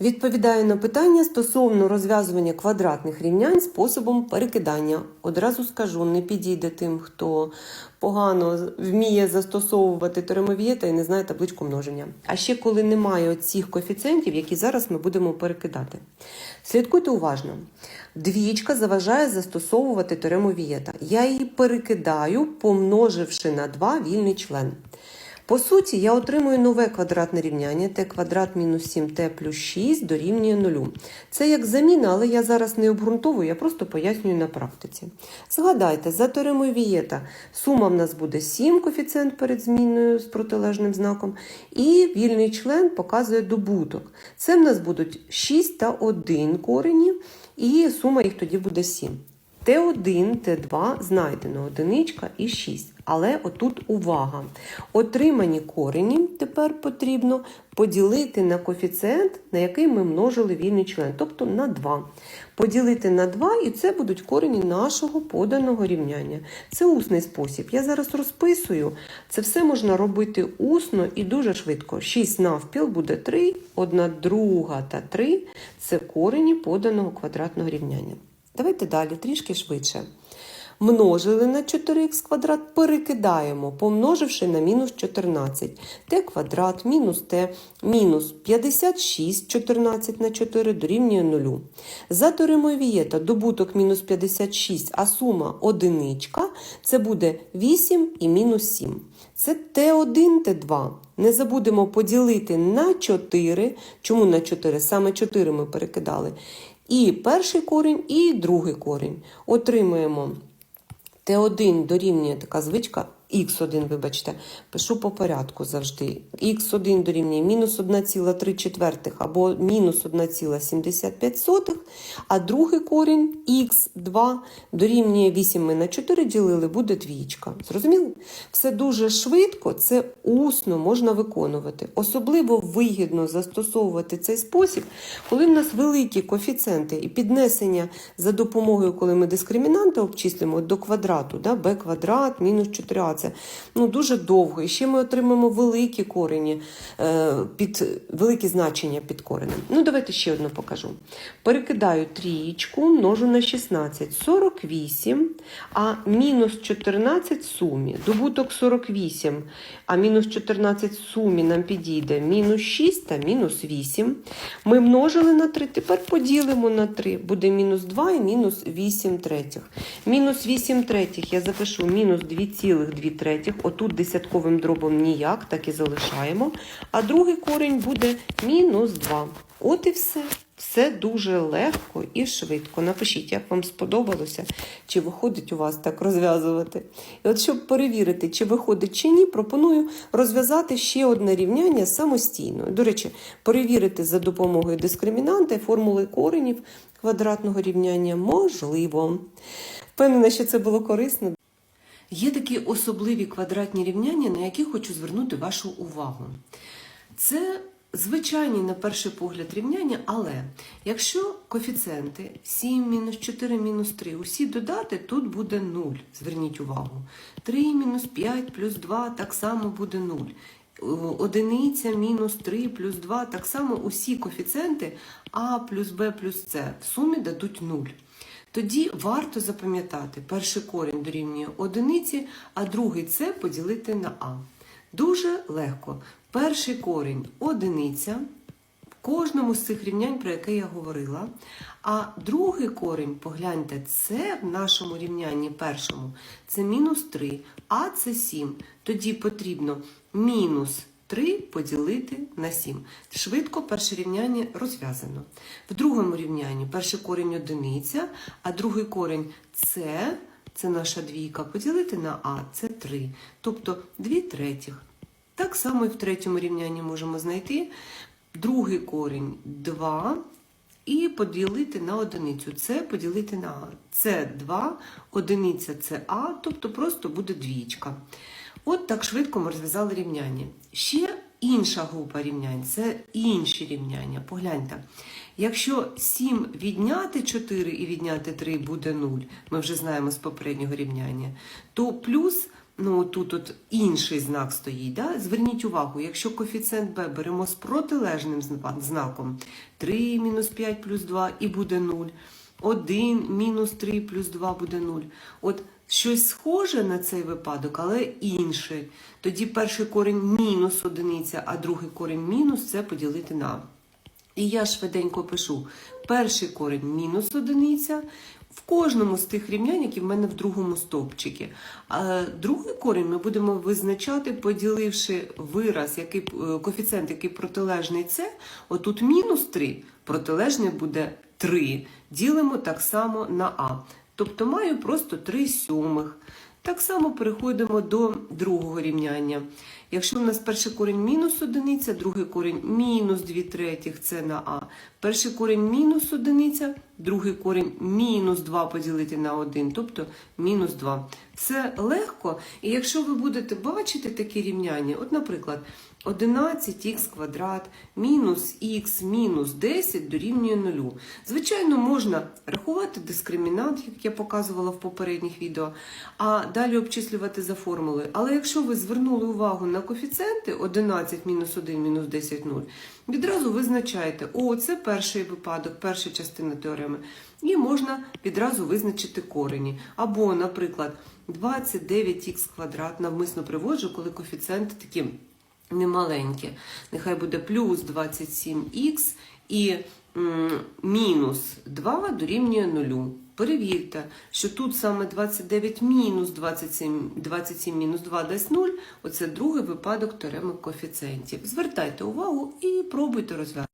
Відповідаю на питання стосовно розв'язування квадратних рівнянь способом перекидання. Одразу скажу, не підійде тим, хто погано вміє застосовувати теремовієта і не знає табличку множення. А ще коли немає цих коефіцієнтів, які зараз ми будемо перекидати. Слідкуйте уважно. Двічка заважає застосовувати теорему Вієта. Я її перекидаю, помноживши на 2 вільний член. По суті, я отримую нове квадратне рівняння t квадрат мінус 7t плюс 6 дорівнює 0. Це як заміна, але я зараз не обґрунтовую, я просто пояснюю на практиці. Згадайте, за теоремою Вієта сума в нас буде 7 коефіцієнт перед зміною з протилежним знаком, і вільний член показує добуток. Це в нас будуть 6 та 1 корені, і сума їх тоді буде 7. Т1, Т2 знайдено одиничка і 6. Але отут увага. Отримані корені тепер потрібно поділити на коефіцієнт, на який ми множили вільний член, тобто на 2. Поділити на 2, і це будуть корені нашого поданого рівняння. Це усний спосіб. Я зараз розписую. Це все можна робити усно і дуже швидко. 6 навпіл буде 3, 1 друга та 3 це корені поданого квадратного рівняння. Давайте далі, трішки швидше. Множили на 4х квадрат, перекидаємо, помноживши на мінус 14. t квадрат мінус t мінус 56 14 на 4 дорівнює 0. За теоремою Вієта добуток мінус 56, а сума одиничка, це буде 8 і мінус 7. Це Т1, Т2. Не забудемо поділити на 4. Чому на 4? Саме 4 ми перекидали. І перший корінь, і другий корінь. Отримуємо Т1 дорівнює така звичка, х1, вибачте, пишу по порядку завжди. х1 дорівнює мінус 1,3 четвертих або мінус 1,75, а другий корінь х2 дорівнює 8 ми на 4 ділили, буде двічка. Зрозуміли? Все дуже швидко, це усно можна виконувати. Особливо вигідно застосовувати цей спосіб, коли в нас великі коефіцієнти і піднесення за допомогою, коли ми дискримінанти обчислимо до квадрату, да, b квадрат мінус 4а. Це ну, дуже довго. І ще ми отримаємо великі корені, е, під, великі значення під коренем. Ну, давайте ще одну покажу. Перекидаю трієчку, множу на 16, 48, а мінус 14 сумі. Добуток 48, а мінус 14 сумі нам підійде мінус 6 та мінус 8. Ми множили на 3, тепер поділимо на 3. Буде мінус 2 і мінус 8 третіх. Мінус 8 третіх я запишу мінус 2,2 третіх. Отут десятковим дробом ніяк, так і залишаємо. А другий корінь буде мінус 2. От і все. Все дуже легко і швидко. Напишіть, як вам сподобалося, чи виходить у вас так розв'язувати. І от щоб перевірити, чи виходить чи ні, пропоную розв'язати ще одне рівняння самостійно. До речі, перевірити за допомогою дискримінанта формули коренів квадратного рівняння можливо. Впевнена, що це було корисно. Є такі особливі квадратні рівняння, на які хочу звернути вашу увагу. Це звичайні, на перший погляд, рівняння, але якщо коефіцієнти 7, мінус 4, мінус 3, усі додати, тут буде 0. Зверніть увагу. 3 мінус 5 плюс 2 так само буде 0. Одиниця мінус 3 плюс 2, так само усі коефіцієнти А плюс Б плюс С в сумі дадуть 0. Тоді варто запам'ятати, перший корінь дорівнює одиниці, а другий С поділити на А. Дуже легко. Перший корінь одиниця в кожному з цих рівнянь, про яке я говорила. А другий корінь, погляньте, це в нашому рівнянні першому це мінус 3, а це 7. Тоді потрібно мінус 3 поділити на 7. Швидко перше рівняння розв'язано. В другому рівнянні перший корінь одиниця, а другий корінь це, це наша двійка, поділити на А це 3. Тобто 2 третіх. Так само і в третьому рівнянні можемо знайти другий корінь 2 і поділити на одиницю. Це поділити на А. Це 2, одиниця це А, тобто просто буде двічка. От так швидко ми розв'язали рівняння. Ще інша група рівнянь це інші рівняння. Погляньте. Якщо 7 відняти 4 і відняти 3 буде 0, ми вже знаємо з попереднього рівняння, то плюс ну тут от інший знак стоїть. Да? Зверніть увагу, якщо коефіцієнт b беремо з протилежним знаком 3 мінус 5 плюс 2 і буде 0, 1 мінус 3 плюс 2 буде 0. От щось схоже на цей випадок, але інше. Тоді перший корінь мінус одиниця, а другий корінь мінус це поділити на. І я швиденько пишу перший корінь мінус одиниця в кожному з тих рівнянь, які в мене в другому стовпчикі. А другий корінь ми будемо визначати, поділивши вираз, який е, коефіцієнт, який протилежний це. Отут мінус 3, протилежний буде 3. Ділимо так само на а. Тобто маю просто 3 сьомих. Так само переходимо до другого рівняння. Якщо в нас перший корінь мінус одиниця, другий корінь мінус 2 третіх, це на А. Перший корінь мінус одиниця, другий корінь мінус 2 поділити на 1, тобто мінус 2. Все легко. І якщо ви будете бачити такі рівняння, от, наприклад, 11х квадрат мінус х мінус 10 дорівнює 0. Звичайно, можна рахувати дискримінант, як я показувала в попередніх відео, а далі обчислювати за формулою. Але якщо ви звернули увагу на коефіцієнти 11 мінус 1 мінус 10 0, відразу визначаєте, о, це перший випадок, перша частина теореми. І можна відразу визначити корені. Або, наприклад, 29х квадрат навмисно приводжу, коли коефіцієнти такі немаленькі. Нехай буде плюс 27х і мінус 2 дорівнює 0. Перевірте, що тут саме 29 мінус 27, 27 мінус 2 дасть 0. Оце другий випадок теореми коефіцієнтів. Звертайте увагу і пробуйте розв'язати.